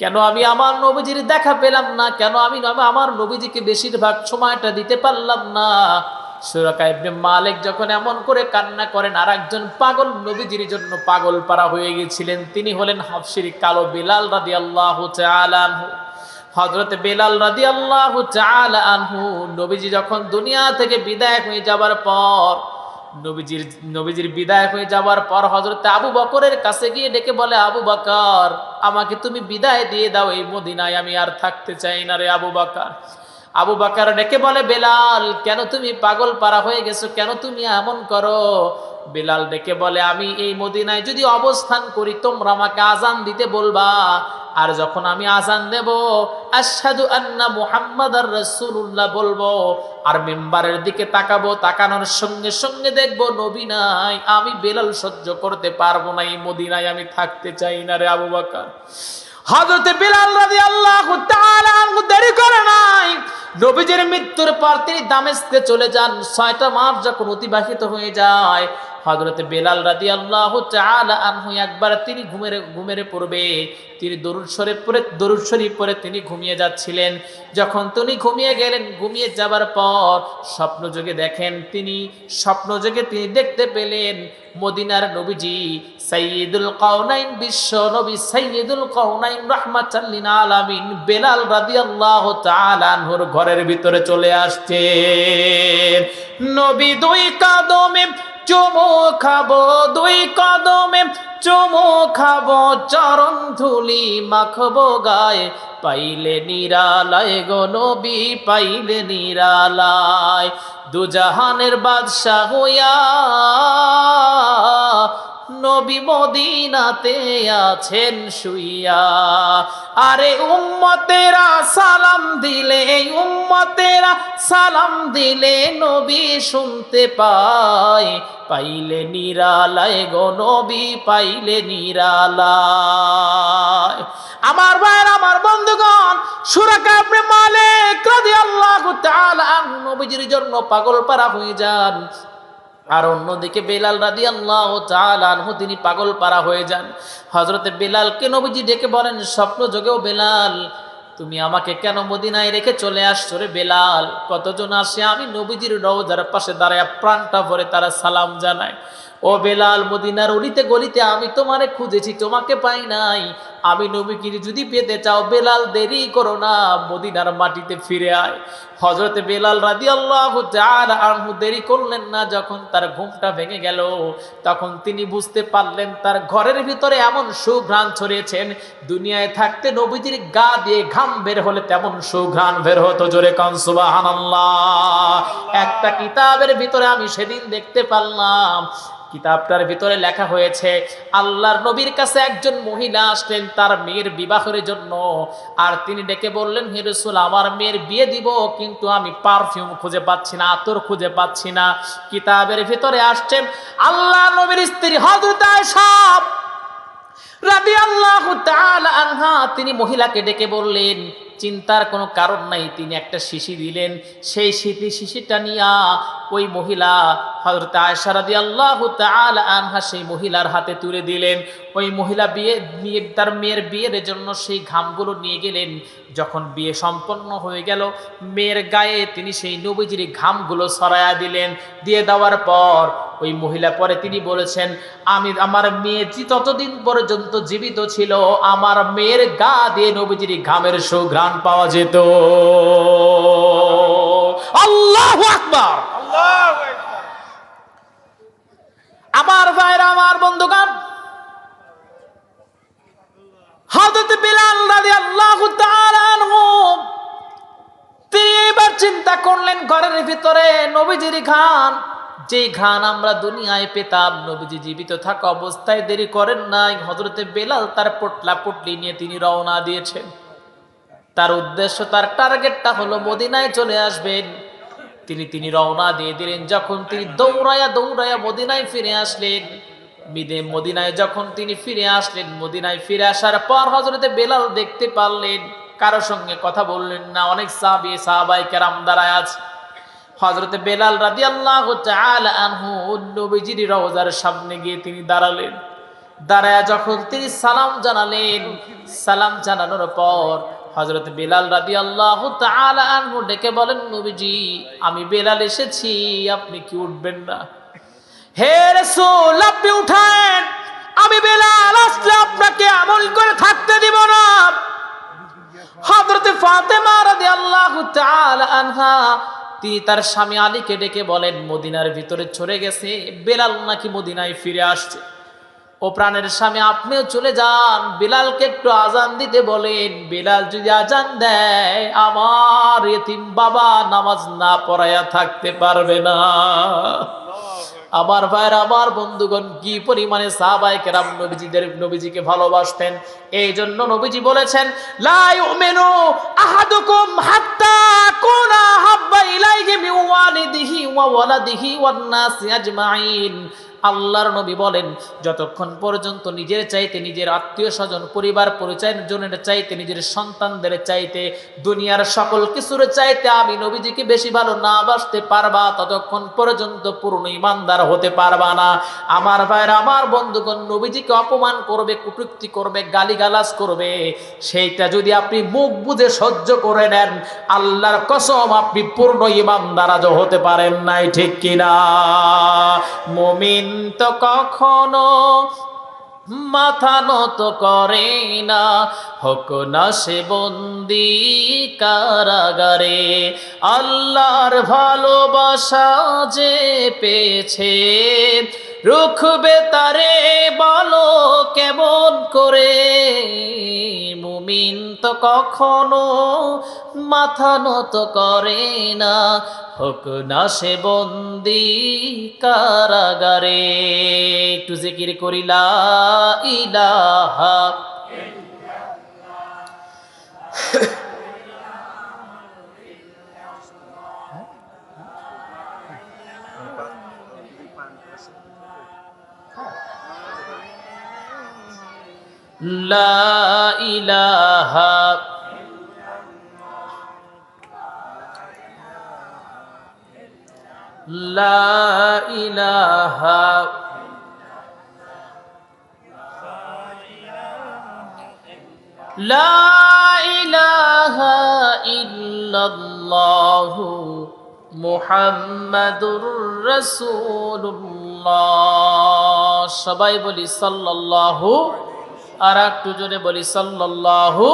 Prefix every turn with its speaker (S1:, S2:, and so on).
S1: কেন আমি আমার নবীজির দেখা পেলাম না? কেন আমি আমি আমার নবীজিকে বেশিরভাগ সময়টা দিতে পারলাম না? সুরাকা মালিক যখন এমন করে কান্না করেন আর একজন পাগল নবীজির জন্য পাগল পারা হয়ে গেছিলেন। তিনি হলেন হাফসির কালো বিলাল রাদি আল্লাহ আনহু। হজরত বেলাল রাদি আল্লাহ আনহু, নবীজি যখন দুনিয়া থেকে বিদায় হয়ে যাবার পর নবীজির নবীজির বিদায় হয়ে যাওয়ার পর হজরত আবু বকরের কাছে গিয়ে ডেকে বলে, আবু বকর, আমাকে তুমি বিদায় দিয়ে দাও এই মদিনায়, আমি আর থাকতে চাই না রে আবু বকর। আবু বাকার ডেকে বলে, বেলাল, কেন তুমি পাগল পারা হয়ে গেছো? কেন তুমি এমন করো? বেলাল ডেকে বলে, আমি এই মদিনায় যদি অবস্থান করি, তোমরা আমাকে আজান দিতে বলবা। আর যখন আমি আজান দেব, আশহাদু আন্না মুহাম্মদ আর রসুল্লাহ বলব, আর মেম্বারের দিকে তাকাবো, তাকানোর সঙ্গে সঙ্গে দেখব, নবী নাই, আমি বেলাল সহ্য করতে পারব না, এই মদিনায় আমি থাকতে চাই না রে আবু হযরতে বিলাল তাআলা আনহু দেরি করে নাই। নবীজির মৃত্যুর পর তিনি দামেস্কে চলে যান। ছয়টা মাস যখন অতিবাহিত হয়ে যায় হযরতে বেলাল রাদিয়াল্লাহু তাআলা আনহু একবার তিনি ঘুমের ঘুমের পড়বে তিনি দরুদ শরীফ পড়ে, দরুদ শরীফ পড়ে তিনি ঘুমিয়ে যাচ্ছিলেন। যখন তিনি ঘুমিয়ে গেলেন, ঘুমিয়ে যাবার পর স্বপ্ন যোগে দেখেন তিনি, স্বপ্ন যোগে তিনি দেখতে পেলেন মদিনার নবীজি সাইয়্যিদুল কাউনাইন বিশ্ব নবী সাইয়্যিদুল কাউনাইন রাহমাতাল্লিন আলামিন বেলাল রাদিয়াল্লাহু তাআলা আনহুর ঘরের ভিতরে চলে আসছে নবী দুই কদমে চুমু খাব দুই কদমে, চুমু খাব, চরণ ধুলি মাখবো গায়ে। পাইলে নিরালায় গো নবী, পাইলে নিরালায়। দুজাহানের বাদশাহ হইয়া নবী মদিনাতে আছেন শুইয়া। আরে উম্মতেরা সালাম দিলে, উম্মতেরা সালাম দিলে নবী শুনতে পায়। পাইলে নিরালায় গো নবী, পাইলে নিরালায়। আমার ভাইয়ের, আমার বন্ধুগণ সুরাকা আপনি মালিক রাদিয়াল্লাহু তাআলা নবীজির জন্য পাগল পারা হয়ে যান। আর অন্যদিকে বেলাল রাদি আল্লাহ আনহু, তিনি পাগল পারা হয়ে যান। হজরতে বেলালকে নবীজি ডেকে বলেন, স্বপ্ন যোগেও বেলাল, তুমি আমাকে কেন মদিনায় রেখে চলে আসছো রে বেলাল? কতজন আসে? আমি নবীজির রওজার পাশে দাঁড়ায় প্রাণটা ভরে তারা সালাম জানায়। ও বেলাল, মদিনার অলিতে গলিতে আমি তোমারে খুঁজেছি, তোমাকে পাই নাই। আমি নবীকে যদি পেতে চাও, বেলাল দেরি করো না, মদিনার মাটিতে ফিরে আয়। হজরতে বেলাল রাদি আল্লাহ আনহু দেরি করলেন না, যখন তার ঘুমটা ভেঙে গেল, তখন তিনি বুঝতে পারলেন তার ঘরের ভিতরে এমন সুঘ্রাণ ছড়িয়েছেন, দুনিয়ায় থাকতে নবীজির গা দিয়ে ঘাম বের হলে তেমন সুঘ্রাণ বের হতো। জোরে কন, সুবহানাল্লাহ। একটা কিতাবের ভিতরে আমি সেদিন দেখতে পারলাম কিতাবটার ভিতরে লেখা হয়েছে, আল্লাহর নবীর কাছে একজন মহিলা আসলেন তার মেয়ের বিবাহের জন্য। আর তিনি ডেকে বললেন, হে রসুল, আমার মেয়ের বিয়ে দিব, কিন্তু আমি পারফিউম খুঁজে পাচ্ছি না, আতর খুঁজে পাচ্ছি না। কিতাবের ভিতরে আসছেন আল্লাহ নবীর স্ত্রী হজরত সব রাবি আল্লাহ তিনি মহিলাকে ডেকে বললেন চিন্তার কোনো কারণ নাই। তিনি একটা শিশি দিলেন। সেই শীতি শিশিটা নিয়া ওই মহিলা হজরত আয়সা রাদি আল্লাহ আনহা সেই মহিলার হাতে তুলে দিলেন। ওই মহিলা বিয়ে বিয়ে তার মেয়ের বিয়ের জন্য সেই ঘামগুলো নিয়ে গেলেন। যখন বিয়ে সম্পন্ন হয়ে গেল, মেয়ের গায়ে তিনি সেই নবীজির ঘামগুলো সরায়া দিলেন। দিয়ে দেওয়ার পর ওই মহিলা পরে তিনি বলেছেন আমি আমার মেয়ে যে ততদিন পর্যন্ত জীবিত ছিল আমার মেয়ের গা দিয়ে নবীজির ঘামের সুঘ্রাণ পাওয়া যেত। আল্লাহ আকবার! আমার ভাইরা আমার বন্ধুগণ হযরত বিলাল রাদিয়াল্লাহু তাআলা আনহু তিনি এবার চিন্তা করলেন ঘরের ভিতরে নবীজির খান যেই ঘান আমরা দুনিয়ায় পেতাম, নবীজি জীবিত থাকা অবস্থায় দেরি করেন নাই। হজরতে বেলাল তার পটলা পটলি নিয়ে তিনি রওনা দিয়েছেন। তার উদ্দেশ্য, তার টার্গেটটা হলো মদিনায় চলে আসবেন। তিনি তিনি রওনা দিয়ে দিলেন। যখন তিনি দৌড়ায়া দৌড়ায়া মদিনায় ফিরে আসলেন, মিদে মদিনায় যখন তিনি ফিরে আসলেন, মদিনায় ফিরে আসার পর হজরতে বেলাল দেখতে পারলেন, কারও সঙ্গে কথা বললেন না। অনেক সাহাবি, সাহাবাই কেরাম দাঁড়ায় আছে। হজরতে বেলাল রাদি আল্লাহ আনহু রওজার সামনে গিয়ে তিনি দাঁড়ালেন। দাঁড়ায় যখন তিনি সালাম জানালেন, সালাম জানানোর পর হজরত বেলাল রাদি আল্লাহ আনহু ডেকে বলেন, নবীজি, আমি বেলাল এসেছি, আপনি কি উঠবেন না? হে রসুল, আপনি উঠান, আমি বেলাল, আসলে আপনাকে আমল করে থাকতে দিব না। হযরতে ফাতেমা রাদিয়াল্লাহু তাআলা আনহা তিনি তার স্বামী আলীকে ডেকে বলেন, মদিনার ভিতরে চলে গেছে, বেলাল নাকি মদিনায় ফিরে আসছে? ও প্রাণের স্বামী, আপনিও চলে যান। বেলালকে একটু আজান দিতে বলেন, বেলাল যদি আজান দেয়, আমার এতিম বাবা নামাজ না পড়ায়া থাকতে পারবে না। আমার ভাইয়ের, আমার বন্ধুগণ, কি পরিমাণে সাহাবাই নবীজিদের, নবীজিকে ভালোবাসতেন? এই জন্য নবীজি বলেছেন, লা ইউমিনু আহাদুকুম হাত্তা কুনা হাব্বা মিন ওয়া ওয়ালাদিহি ওয়ান নাসি আজমাইন আল্লাহর নবী বলেন, যতক্ষণ পর্যন্ত নিজের চাইতে নিজের আত্মীয় স্বজন, পরিবার পরিচয় জনের চাইতে নিজের সন্তানদের চাইতে দুনিয়ার সকল কিছুর চাইতে আমি নবীজিকে বেশি ভালো না বাসতে পারবা, ততক্ষণ পর্যন্ত পূর্ণ ইমানদার হতে পারবা না। আমার ভাইয়ের, আমার বন্ধুগণ, নবীজিকে অপমান করবে, কুটুক্তি করবে, গালিগালাজ করবে। সেইটা যদি আপনি মুখ বুঝে সহ্য করে নেন, আল্লাহর কসম আপনি পূর্ণ ইমানদার আজও হতে পারেন নাই, ঠিক কিনা? মমিন তো কখনো মাথা নত করে না। হক না সে বন্দি কারাগারে, আল্লাহর ভালোবাসা যে পেয়েছে। রুখবে তারে, বলো কেমন করে? মুমিন তো কখনো মাথা নত করে না। হোক না সে বন্দি কারাগারে। একটু জিকির করিলা ইলাহা লা ইলাহা লা ইলাহা লা ইলাহা ইল্লাল্লাহু মুহাম্মাদুর রাসূলুল্লাহ। সবাই বলি সাল্লাল্লাহু আর একটু জোরে বলি সাল্লাল্লাহু